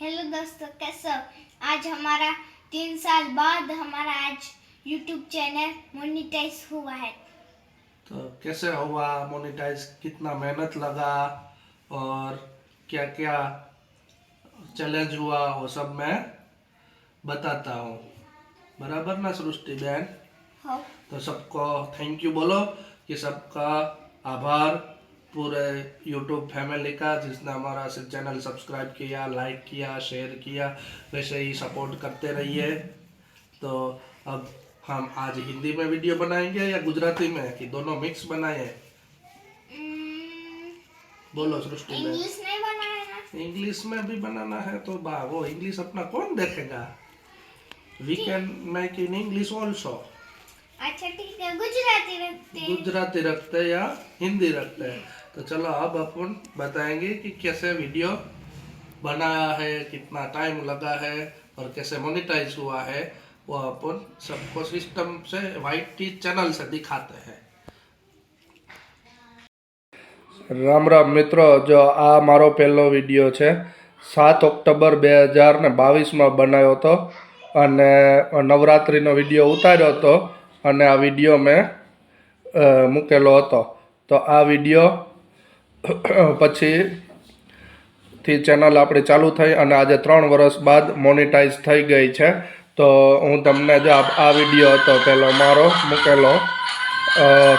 Hello दोस्तों कैसे हो? आज हमारा तीन साल बाद हमारा आज यूट्यूब चैनल मोनिटाइज हुआ है। तो कैसे हुआ? मोनेटाइज कितना मेहनत लगा और क्या क्या चैलेंज हुआ वो सब मैं बताता हूँ। बराबर ना सृष्टि बहन? तो सबको थैंक यू बोलो कि सबका आभार पूरे यूट्यूब फैमिली का जिसने हमारा चैनल सब्सक्राइब किया लाइक किया शेयर किया वैसे ही सपोर्ट करते रहिए। तो अब हम आज हिंदी में वीडियो बनाएँगे या गुजराती में कि दोनों मिक्स बनाए? बोलो सृष्टि में। इंग्लिश में भी बनाना है तो बा वो इंग्लिश अपना कौन देखेगा? We can make in English also अच्छा ठीक है। गुजराती रखते गुजराती रखते हैं या हिंदी रखते हैं? तो चलो अब अपन बताएंगे कि कैसे वीडियो बनाया है कितना टाइम लगा है और कैसे मोनेटाइज हुआ है वो अपन सबको सिस्टम से वाइट टी चैनल से दिखाते हैं રામ રામ મિત્રો જો આ મારો પહેલો વિડીયો છે સાત ઓક્ટોબર બે હજાર ને બાવીસમાં બનાવ્યો હતો અને નવરાત્રિનો વિડીયો ઉતાર્યો હતો અને આ વિડીયો મેં અ, મૂકેલો હતો તો આ વિડીયો પછી થી ચેનલ આપણી ચાલુ થઈ અને આજે ત્રણ વર્ષ બાદ મોનિટાઈઝ થઈ ગઈ છે. તો હું તમને જો આ વીડિયો હતો પહેલો મારો મૂકેલો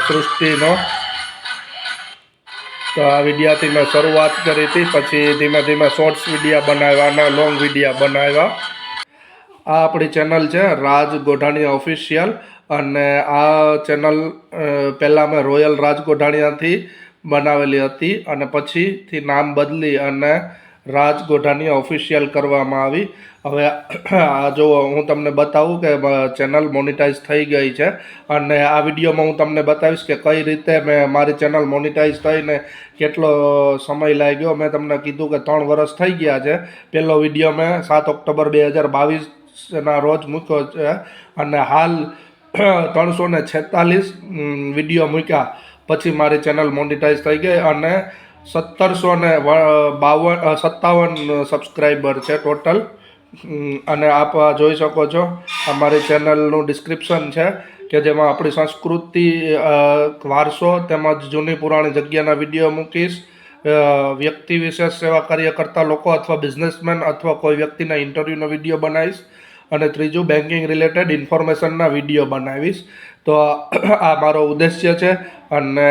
સૃષ્ટિનો. તો આ વિડીયાથી મેં શરૂઆત કરી હતી, પછી ધીમે ધીમે શોર્ટ્સ વિડીયા બનાવ્યા અને લોંગ વિડીયા બનાવ્યા. આ આપણી ચેનલ છે, રાજ ગોઢાણીયા ઓફિશિયલ અને આ ચેનલ પહેલાં મેં રોયલ રાજ ગોઢાણીયાથી બનાવેલી હતી અને પછીથી નામ બદલી અને રાજ ગોઢાની ઓફિશિયલ કરવામાં આવી. હવે આ જો હું તમને બતાવું કે ચેનલ મોનિટાઈઝ થઈ ગઈ છે અને આ વિડીયોમાં હું તમને બતાવીશ કે કઈ રીતે મેં મારી ચેનલ મોનિટાઈઝ થઈને કેટલો સમય લાગ્યો. મેં તમને કીધું કે ત્રણ વર્ષ થઈ ગયા છે. પહેલો વીડિયો મેં સાત ઓક્ટોબર બે હજાર બાવીસના રોજ મૂક્યો છે અને હાલ ત્રણસો ને છેતાલીસ વીડિયો મૂક્યા. પછી મારી ચેનલ મોનિટાઈઝ થઈ ગઈ અને સત્તરસો ને બાવન સત્તાવન સબસ્ક્રાઈબર છે ટોટલ અને આપ જોઈ શકો છો, અમારી ચેનલનું ડિસ્ક્રિપ્શન છે કે જેમાં આપણી સંસ્કૃતિ વારસો તેમજ જૂની પુરાણી જગ્યાના વીડિયો મૂકીશ. વ્યક્તિ વિશેષ સેવા કાર્ય કરતા લોકો અથવા બિઝનેસમેન અથવા કોઈ વ્યક્તિના ઇન્ટરવ્યૂનો વીડિયો બનાવીશ. અને ત્રીજું બેન્કિંગ રિલેટેડ ઇન્ફોર્મેશનના વીડિયો બનાવીશ. તો આ મારો ઉદ્દેશ્ય છે. અને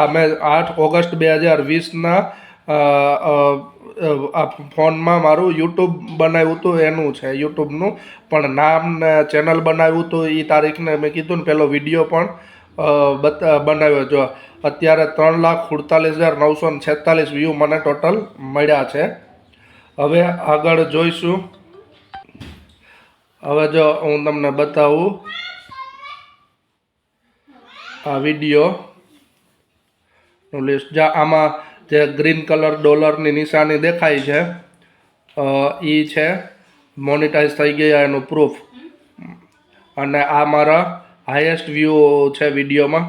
આ મેં આઠ ઓગસ્ટ બે હજાર વીસના ફોનમાં મારું યુટ્યુબ બનાવ્યું હતું, એનું છે યુટ્યુબનું. પણ નામ ને ચેનલ બનાવ્યું હતું એ તારીખને મેં કીધું ને, પેલો વીડિયો પણ બનાવ્યો. જો, અત્યારે ત્રણ લાખ સુડતાલીસ હજાર નવસો ને છેતાલીસ વ્યૂ મને ટોટલ મળ્યા છે. હવે આગળ જોઈશું. હવે જો હું તમને બતાવું. આ વીડિયો નું લિસ્ટ જ્યાં આમાં જે ગ્રીન કલર ડોલરની નિશાની દેખાય છે એ છે મોનિટાઈઝ થઈ ગયા એનું પ્રૂફ અને આ મારા હાઈએસ્ટ વ્યૂ છે વિડીયોમાં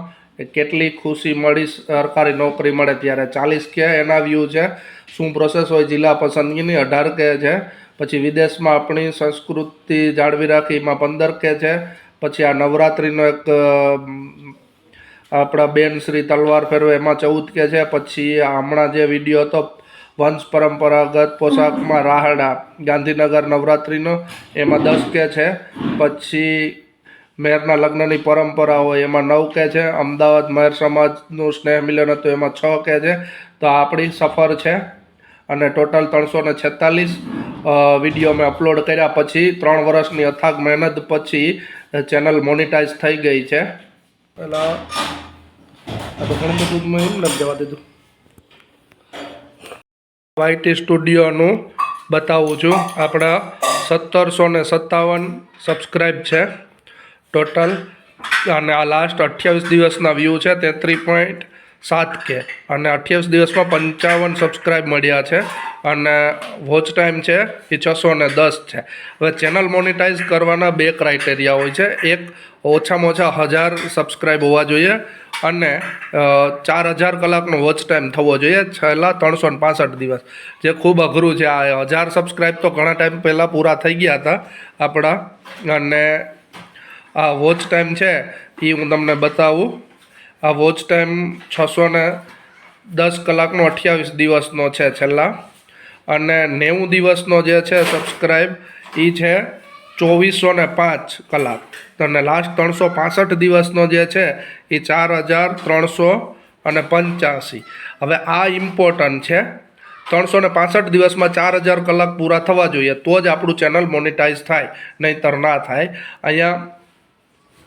કેટલી ખુશી મળી સરકારી નોકરી મળે ત્યારે. ચાલીસ કે એના વ્યૂ છે, શું પ્રોસેસ હોય જિલ્લા પસંદગીની, અઢાર કે છે, પછી વિદેશમાં આપણી સંસ્કૃતિ જાળવી રાખી, એમાં પંદર કે છે, પછી આ નવરાત્રિનો એક આપણા બેન શ્રી તલવાર ફેરવે, એમાં ચૌદ કે છે. પછી હમણાં જે વીડિયો હતો, વંશ પરંપરાગત પોશાકમાં રાહડા, ગાંધીનગર નવરાત્રિનો, એમાં દસ કે છે. પછી મેરના લગ્નની પરંપરા હોય, એમાં નવ કે છે. અમદાવાદ મહેર સમાજનું સ્નેહ મિલન હતું, એમાં છ કે છે. તો આપણી સફર છે. અને ટોટલ ત્રણસો ને છેતાલીસ વીડિયો મેં અપલોડ કર્યા. પછી ત્રણ વર્ષની અથાગ મહેનત પછી ચેનલ મોનિટાઈઝ થઈ ગઈ છે. પહેલાં આ તો ઘણું બધું મેં એમ નથી જવા દીધું. વાયટી સ્ટુડિયોનું બતાવું છું. આપણા સત્તરસો ને સત્તાવન સબસ્ક્રાઈબ છે. ટોટલ અને આ લાસ્ટ અઠ્યાવીસ દિવસના વ્યૂ છે તેત્રીસ પોઈન્ટ સાત કે અને અઠ્યાવીસ દિવસમાં પંચાવન સબસ્ક્રાઇબ મળ્યા છે. અને વોચ ટાઈમ છે એ છસો ને દસ છે. હવે ચેનલ મોનિટાઈઝ કરવાના બે ક્રાઇટેરિયા હોય છે. એક, ઓછામાં ઓછા હજાર સબસ્ક્રાઇબ હોવા જોઈએ અને ચાર હજાર કલાકનો વોચ ટાઈમ થવો જોઈએ. છેલ્લા ત્રણસો ને પાસઠ દિવસ. જે ખૂબ અઘરું છે. આ હજાર સબસ્ક્રાઈબ તો ઘણા ટાઈમ પહેલાં પૂરા થઈ ગયા હતા આપણા. અને આ વોચ ટાઈમ છે એ હું તમને બતાવું. આ વોચ ટાઈમ છસો ને દસ કલાકનો અઠ્યાવીસ દિવસનો છે છેલ્લા. અને નેવું દિવસનો જે છે સબસ્ક્રાઈબ એ છે ચોવીસો ને પાંચ કલાક. અને લાસ્ટ ત્રણસો પાસઠ દિવસનો જે છે એ ચાર હજાર ત્રણસો અને પંચ્યાસી. હવે આ ઇમ્પોર્ટન્ટ છે. ત્રણસો ને પાસઠ દિવસમાં ચાર હજાર કલાક પૂરા થવા જોઈએ, તો જ આપણું ચેનલ મોનિટાઈઝ થાય, નહીંતર ના થાય. અહીંયા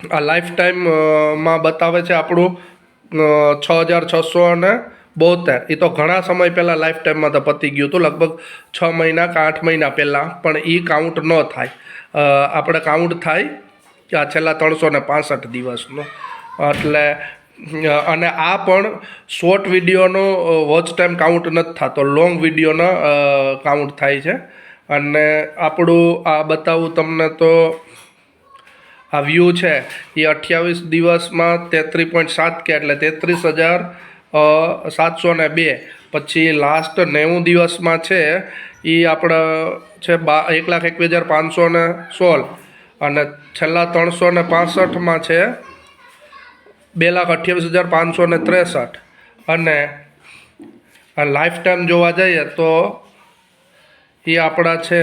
આ લાઈફ ટાઈમમાં બતાવે છે આપણું છ હજાર છસો અને બોતેર. એ તો ઘણા સમય પહેલાં લાઈફ ટાઈમમાં તો પતી ગયું હતું, લગભગ છ મહિના કે આઠ મહિના પહેલાં, પણ એ કાઉન્ટ ન થાય. આપણે કાઉન્ટ થાય આ છેલ્લા ત્રણસો ને પાસઠ દિવસનો. એટલે અને આ પણ શોર્ટ વિડીયોનો વોચ ટાઈમ કાઉન્ટ નથી થતો લોંગ વિડીયોનો કાઉન્ટ થાય છે. અને આપણું આ બતાવું તમને તો આ વ્યૂ છે. એ અઠ્યાવીસ દિવસમાં તેત્રીસ પોઈન્ટ સાત કે એટલે તેત્રીસ હજાર સાતસો ને બે. પછી લાસ્ટ નેવું દિવસમાં છે એ આપણે છે બા, એક લાખ એકવીસ હજાર પાંચસો ને સોળ. અને છેલ્લા ત્રણસો ને પાસઠમાં છે, બે લાખ અઠ્યાવીસ હજાર પાંચસો ને ત્રેસઠ. અને લાઈફ ટાઈમ જોવા જઈએ તો એ આપણા છે,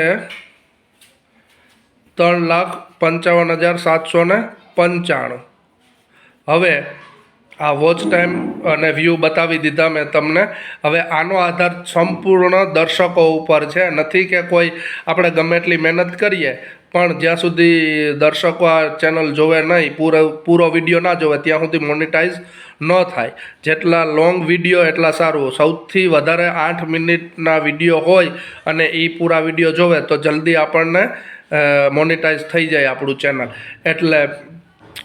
ત્રણ લાખ પંચાવન હજાર સાતસો ને પંચાણું. હવે આ વોચ ટાઈમ અને વ્યૂ બતાવી દીધા મેં તમને. હવે આનો આધાર સંપૂર્ણ દર્શકો ઉપર છે. નથી કે કોઈ આપણે ગમે એટલી મહેનત કરીએ, પણ જ્યાં સુધી દર્શકો આ ચેનલ જોવે નહીં, પૂરો પૂરો વીડિયો ના જોવે, ત્યાં સુધી મોનિટાઈઝ ન થાય. જેટલા લોંગ વીડિયો એટલા સારું. સૌથી વધારે આઠ મિનિટના વીડિયો હોય અને એ પૂરા વીડિયો જોવે, તો જલ્દી આપણને મોનિટાઈઝ થઈ જાય આપણું ચેનલ એટલે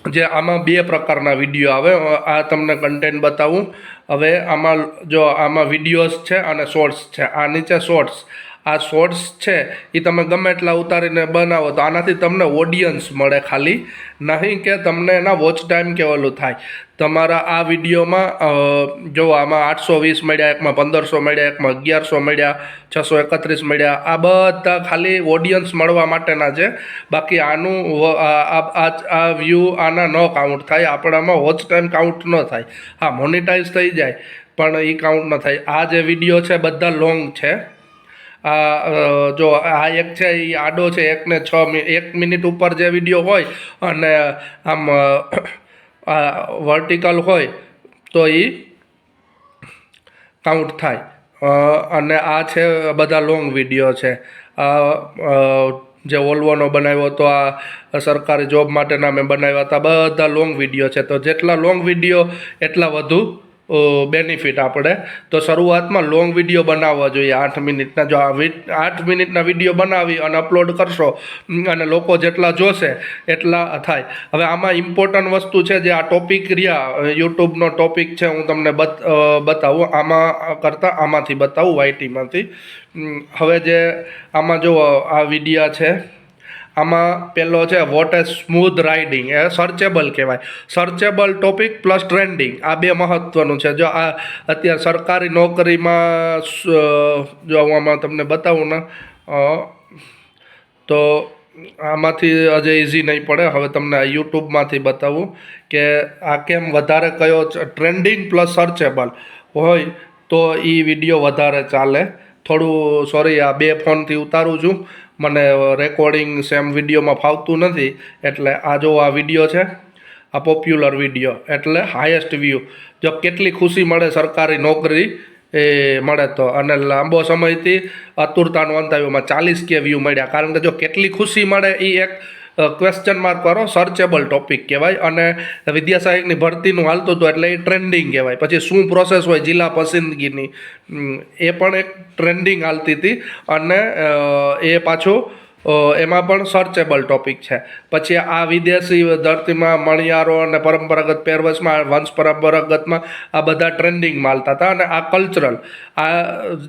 જે આમાં બે પ્રકારના વીડિયો આવે આ તમને કન્ટેન્ટ બતાવું. હવે આમાં જો આમાં વિડીયોઝ છે અને શોર્ટ્સ છે. આ નીચે શોર્ટ્સ આ શોર્ટ્સ છે એ તમે ગમે એટલા ઉતારીને બનાવો તો આનાથી તમને ઓડિયન્સ મળે ખાલી. નહીં કે તમને એના વોચ ટાઈમ કેવલું થાય. તમારા આ વિડીયોમાં જો આમાં આઠસો વીસ મળ્યા, એકમાં પંદરસો મળ્યા, એકમાં અગિયારસો મળ્યા, છસો એકત્રીસ મળ્યા, આ બધા ખાલી ઓડિયન્સ મળવા માટેના છે. બાકી આનું આ વ્યૂ આના ન કાઉન્ટ થાય, આપણામાં વોચ ટાઈમ કાઉન્ટ ન થાય. હા મોનિટાઈઝ થઈ જાય, પણ એ કાઉન્ટ ન થાય. આ જે વીડિયો છે, બધા લોંગ છે. આ જો આ એક છે એ આડો છે, એકને છ એક મિનિટ ઉપર જે વીડિયો હોય અને આમ વર્ટિકલ હોય તો એ કાઉન્ટ થાય. અને આ છે, બધા લોંગ વીડિયો છે. આ જે વોલ્વોનો બનાવ્યો હતો, આ સરકારી જોબ માટેના મેં બનાવ્યા હતા, બધા લોંગ વીડિયો છે. તો જેટલા લોંગ વીડિયો, એટલા વધુ બેનિફિટ આપણે તો શરૂઆતમાં લોંગ વીડિયો બનાવવા જોઈએ. આઠ મિનિટના જો આ આઠ મિનિટના વીડિયો બનાવી અને અપલોડ કરશો અને લોકો જેટલા જોશે એટલા થાય. હવે આમાં ઇમ્પોર્ટન્ટ વસ્તુ છે જે આ ટોપિક રહ્યા યુટ્યુબનો ટોપિક છે, હું તમને બત બતાવું. આમાં કરતાં આમાંથી બતાવું વાયટીમાંથી હવે જે આમાં જો આ વિડીયા છે આમાં પહેલો છે વોટ એ સ્મૂધ રાઇડિંગ એ સર્ચેબલ કહેવાય. સર્ચેબલ ટોપિક પ્લસ ટ્રેન્ડિંગ આ બે મહત્ત્વનું છે. જો આ અત્યારે સરકારી નોકરીમાં જો આમાં તમને બતાવું ને તો આમાંથી હજે ઇઝી નહીં પડે. હવે તમને યુટ્યુબમાંથી બતાવું કે આ કેમ વધારે કયો ટ્રેન્ડિંગ પ્લસ સર્ચેબલ હોય તો એ વીડિયો વધારે ચાલે. થોડું સોરી આ બે ફોનથી ઉતારું છું. મને રેકોર્ડિંગ સેમ વિડીયોમાં ફાવતું નથી, એટલે આ જો આ વીડિયો છે, આ પોપ્યુલર વીડિયો એટલે હાયેસ્ટ વ્યૂ જો કેટલી ખુશી મળે સરકારી નોકરી, એ મળે તો. અને લાંબો સમયથી અતુરતા અંત આવ્યો ચાલીસ કે વ્યૂ મળ્યા. કારણ કે જો કેટલી ખુશી મળે એ એક ક્વેશ્ચન માર્ક વાળો સર્ચેબલ ટોપિક કહેવાય અને વિદ્યાસહાયકની ભરતીનું હાલતું હતું એટલે એ ટ્રેન્ડિંગ કહેવાય. પછી શું પ્રોસેસ હોય, જિલ્લા પસંદગીની એ પણ એક ટ્રેન્ડિંગ હાલતી હતી અને એ પાછું એમાં પણ સર્ચેબલ ટોપિક છે. પછી આ વિદેશી ધરતીમાં મણિયારો અને પરંપરાગત પહેરવેશમાં, વંશ પરંપરાગતમાં આ બધા ટ્રેન્ડિંગ માલતા હતા અને આ કલ્ચરલ આ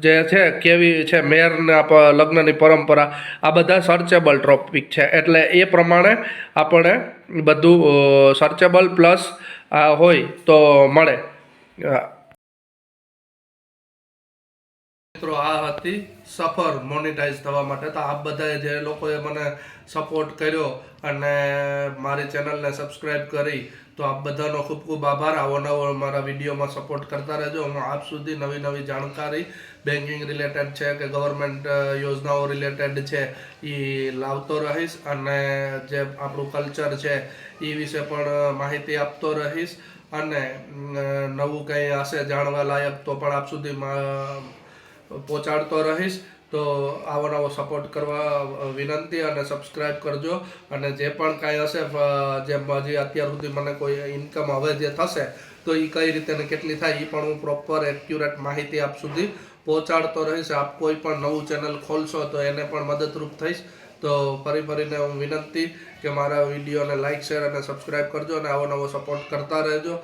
જે છે કેવી છે મેરના લગ્નની પરંપરા, આ બધા સર્ચેબલ ટોપિક છે. એટલે એ પ્રમાણે આપણે બધું સર્ચેબલ પ્લસ હોય તો મળે. મિત્રો, આ હતી સફર મોનિટાઈઝ થવા માટે. તો આપ બધાએ જે લોકોએ મને સપોર્ટ કર્યો અને મારી ચેનલને સબસ્ક્રાઈબ કરી, તો આપ બધાનો ખૂબ ખૂબ આભાર. આવો મારા વિડીયોમાં સપોર્ટ કરતા રહેજો. હું આપ સુધી નવી નવી જાણકારી બેન્કિંગ રિલેટેડ છે કે ગવર્મેન્ટ યોજનાઓ રિલેટેડ છે એ લાવતો રહીશ અને જે આપણું કલ્ચર છે એ વિશે પણ માહિતી આપતો રહીશ. અને નવું કંઈ હશે જાણવા લાયક તો પણ આપ સુધી પહોંચાડતો રહીશ, તો આવો નવો સપોર્ટ કરવા વિનંતી અને સબસ્ક્રાઈબ કરજો. અને જે પણ કાંઈ હશે જેમ હજી અત્યાર સુધી મને કોઈ ઇન્કમ હવે જે થશે, તો એ કઈ રીતે ને કેટલી થાય એ પણ હું પ્રોપર એક્યુરેટ માહિતી આપ સુધી પહોંચાડતો રહીશ. આપ કોઈ પણ નવું ચેનલ ખોલશો, તો એને પણ મદદરૂપ થઈશ. તો ફરી ફરીને હું વિનંતી કે મારા વિડીયોને લાઇક શેર અને સબસ્ક્રાઈબ કરજો અને આવો નવો સપોર્ટ કરતા રહેજો.